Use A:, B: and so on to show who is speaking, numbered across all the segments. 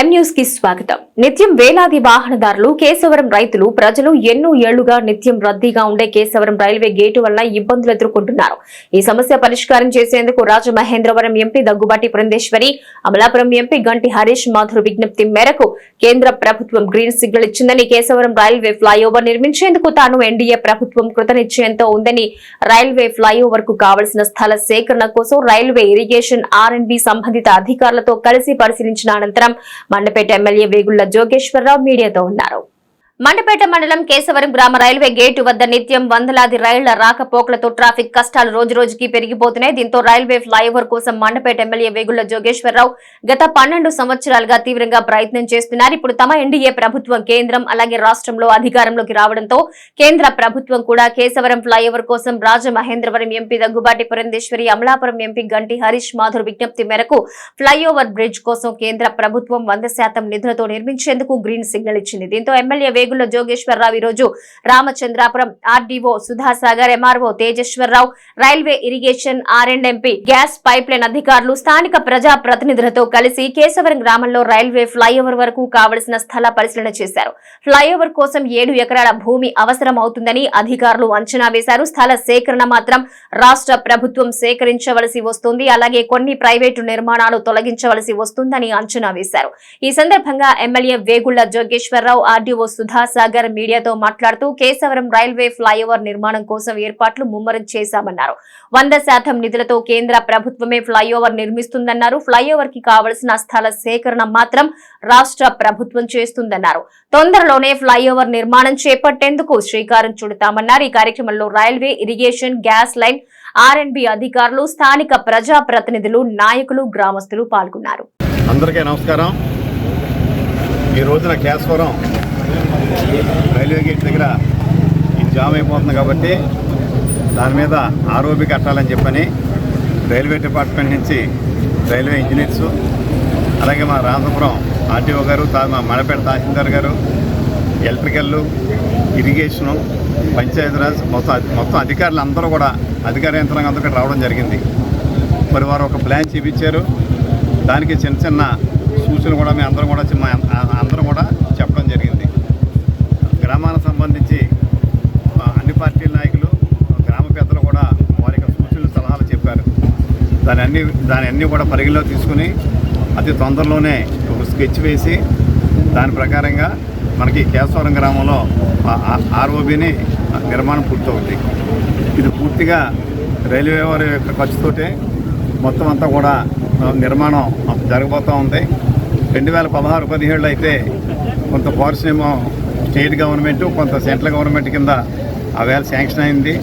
A: కి స్వాగతం. నిత్యం వేలాది వాహనదారులు కేశవరం రైతులు ప్రజలు ఎన్నో ఏళ్ళుగా నిత్యం రద్దీగా ఉండే కేశవరం రైల్వే గేటు వల్ల ఇబ్బందులు ఎదుర్కొంటున్నారు. ఈ సమస్య పరిష్కారం చేసేందుకు రాజమహేంద్రవరం ఎంపీ దగ్గుబాటి పురంధేశ్వరి అమలాపురం ఎంపీ గంటి హరీష్ మాధుర్ విజ్ఞప్తి మేరకు కేంద్ర ప్రభుత్వం గ్రీన్ సిగ్నల్ ఇచ్చిందని కేశవరం రైల్వే ఫ్లైఓవర్ నిర్మించేందుకు తాను ఎన్డీఏ ప్రభుత్వం కృతనిశ్చయంతో ఉందని రైల్వే ఫ్లైఓవర్కు కావలసిన స్థల సేకరణ కోసం రైల్వే ఇరిగేషన్ ఆర్ బి సంబంధిత అధికారులతో కలిసి పరిశీలించిన అనంతరం మండపేట ఎమ్మెల్యే వేగుళ్ళ జోగేశ్వరరావు మీడియాతో ఉన్నారు. మండపేట మండలం కేశవరం గ్రామ రైల్వే గేటు వద్ద నిత్యం వందలాది రైళ్ళ రాకపోకలతో ట్రాఫిక్ కష్టాలు రోజు రోజుకి పెరిగిపోతున్నాయి. దీంతో రైల్వే ఫ్లైఓవర్ కోసం మండపేట ఎమ్మెల్యే వేగుళ్ళ జోగేశ్వరరావు గత పన్నెండు సంవత్సరాలుగా తీవ్రంగా ప్రయత్నం చేస్తున్నారు. ఇప్పుడు తమ ఎన్డీఏ ప్రభుత్వం కేంద్రం అలాగే రాష్ట్రంలో అధికారంలోకి రావడంతో కేంద్ర ప్రభుత్వం కూడా కేశవరం ఫ్లైఓవర్ కోసం రాజమహేంద్రవరం ఎంపీ దగ్గుబాటి పురంధేశ్వరి అమలాపురం ఎంపీ గంటి హరీష్ మాధుర్ విజ్ఞప్తి మేరకు ఫ్లైఓవర్ బ్రిడ్జ్ కోసం కేంద్ర ప్రభుత్వం వంద శాతం నిధులతో నిర్మించేందుకు గ్రీన్ సిగ్నల్ ఇచ్చింది. దీంతో ఎమ్మెల్యే వేగుల జోగేశ్వరరావు ఈ రోజు Ramachandrapuram RDO Sudhasagar MRO Tejeswararao railway irrigation R and MP gas pipe line అధికారులు స్థానిక ప్రజా ప్రతినిధులతో కలిసి కేశవరం గ్రామంలో రైల్వే ఫ్లైఓవర్ వరకు కావలసిన స్థల పరిశీలన చేశారు. ఫ్లైఓవర్ కోసం ఏడు ఎకరాల భూమి అవసరం అవుతుందని అధికారులు అంచనా వేశారు. స్థల సేకరణ మాత్రం రాష్ట్ర ప్రభుత్వం సేకరించవలసి వస్తుంది. అలాగే కొన్ని ప్రైవేటు నిర్మాణాలు తొలగించవలసి వస్తుందని అంచనా వేశారు. ఈ సందర్భంగా ఎమ్మెల్యే వేగుళ్ళ జోగేశ్వరరావు ఆర్డీఓ సుధా సుధాసాగర్ మీడియాతో మాట్లాడుతూ కేశవరం రైల్వే ఫ్లైఓవర్ నిర్మాణం కోసం ఏర్పాట్లు ముమ్మరం చేశామన్నారు. వంద శాతం నిధులతో కేంద్ర ప్రభుత్వమే ఫ్లైఓవర్ నిర్మిస్తుందన్నారు. ఫ్లైఓవర్కి కావలసిన స్థల సేకరణ మాత్రం రాష్ట్ర ప్రభుత్వం చేస్తుందన్నారు. తొందరలోనే ఫ్లైఓవర్ నిర్మాణం చేపట్టేందుకు శ్రీకారం చుడతామన్నారు. ఈ కార్యక్రమంలో railway irrigation gas line R and B అధికారులు స్థానిక ప్రజా ప్రతినిధులు నాయకులు గ్రామస్తులు పాల్గొన్నారు.
B: అందరికీ నమస్కారం. ఈ రోజున కేశవరం రైల్వే గేట్ దగ్గర ఇది జామ్ అయిపోతుంది కాబట్టి దాని మీద ఆరోపి కట్టాలని చెప్పని రైల్వే డిపార్ట్మెంట్ నుంచి రైల్వే ఇంజనీర్సు అలాగే మా రామపురం ఆర్టీఓ గారు మా మడపేట తహసీల్దార్ గారు ఎలక్ట్రికల్లు ఇరిగేషను పంచాయతీరాజ్ మొత్తం మొత్తం అధికారులు అందరూ కూడా అధికార యంత్రాంగం అందరూ ఇక్కడ రావడం జరిగింది. మరి వారు ఒక ప్లాన్ చూపించారు. దానికి చిన్న చిన్న సూచనలు కూడా మేము అందరం కూడా చిన్న అందరం కూడా చెప్పడం జరిగింది గ్రామానికి సంబంధించి ఆ, అన్ని పార్టీల నాయకులు గ్రామ పెద్దలు కూడా వారి యొక్క సూచనలు సలహాలు చెప్పారు దాని అన్ని దాని అన్నీ కూడా పరిగణలో తీసుకుని అతి తొందరలోనే ఒక స్కెచ్ వేసి దాని ప్రకారంగా మనకి కేశవరం గ్రామంలో ఆర్ఓబిని నిర్మాణం పూర్తవుతుంది ఇది పూర్తిగా రైల్వే వారి యొక్క ఖర్చుతోటే మొత్తం అంతా కూడా నిర్మాణం జరగబోతూ ఉంది. రెండు వేల పదహారు పదిహేడులో అయితే కొంత పోర్షన్ ఏమో స్టేట్ గవర్నమెంట్ కొంత సెంట్రల్ గవర్నమెంట్ కింద ఆ వేళ శాంక్షన్ అయింది.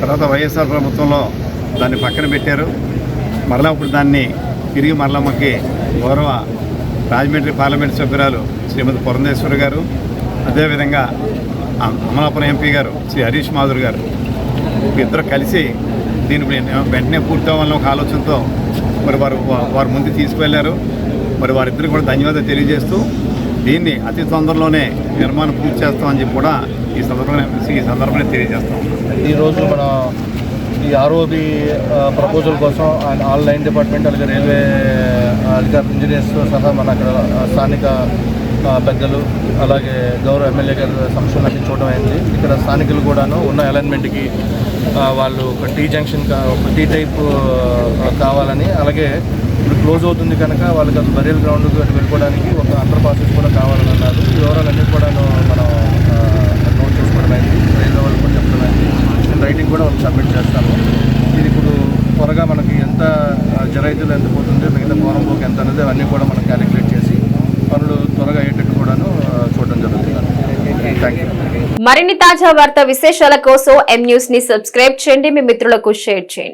B: తర్వాత వైఎస్ఆర్ ప్రభుత్వంలో దాన్ని పక్కన పెట్టారు. మరలా ఇప్పుడు దాన్ని తిరిగి మరలా గౌరవ రాజమండ్రి పార్లమెంట్ సభ్యురాలు శ్రీమతి పురంధేశ్వరి గారు అదేవిధంగా అమలాపురం ఎంపీ గారు శ్రీ హరీష్ మాధుర్ గారు. ఇద్దరు కలిసి దీని వెంటనే పూర్తవ్వాలని ఒక ఆలోచనతో మరి వారు వారు ముందు తీసుకువెళ్ళారు మరి వారిద్దరికి కూడా ధన్యవాదాలు తెలియజేస్తూ దీన్ని అతి తొందరలోనే నిర్మాణం పూర్తి చేస్తామని చెప్పి కూడా ఈ సందర్భంగా ఈ సందర్భంగా తెలియజేస్తాం.
C: ఈరోజు మన ఈ ఆర్ఓబి ప్రపోజల్ కోసం అండ్ ఆన్లైన్ డిపార్ట్మెంట్ అలాగే రైల్వే అధికారులు ఇంజనీర్స్ సహా మన అక్కడ స్థానిక పెద్దలు అలాగే గౌరవ ఎమ్మెల్యే గల సంస్థలు అన్ని చూడడం అయింది. ఇక్కడ స్థానికులు కూడాను ఉన్న అలైన్మెంట్కి వాళ్ళు ఒక టీ జంక్షన్ ఒక టీ టైప్ కావాలని అలాగే ఇప్పుడు క్లోజ్ అవుతుంది కనుక వాళ్ళకి అది బరియల్ గ్రౌండ్కి వెళ్ళిపోవడానికి ఒక అండర్ పాసెస్ కూడా కావాలని అన్నారు ఈ వివరాలన్నీ కూడాను మనం ఆ, నోట్ చేసుకోవడం అయింది రైల్వే వాళ్ళు కూడా చెప్పడం అయింది రైటింగ్ కూడా వాళ్ళకి సబ్మిట్ చేస్తాము ఇది ఇప్పుడు త్వరగా మనకి ఎంత జరైతులు ఎంత పోతుంది మిగతా ఫోరం బుక్ ఎంత అనేది అవన్నీ కూడా మనం క్యాలిక్యులేట్ చేసి పనులు త్వరగా అయ్యేటట్టు కూడాను చూడడం జరుగుతుంది. థ్యాంక్ యూ
A: మరిన్ని తాజా వార్త విశేషాల కోసం ఎం న్యూస్ని సబ్స్క్రైబ్ చేయండి. మీ మిత్రులకు షేర్ చేయండి.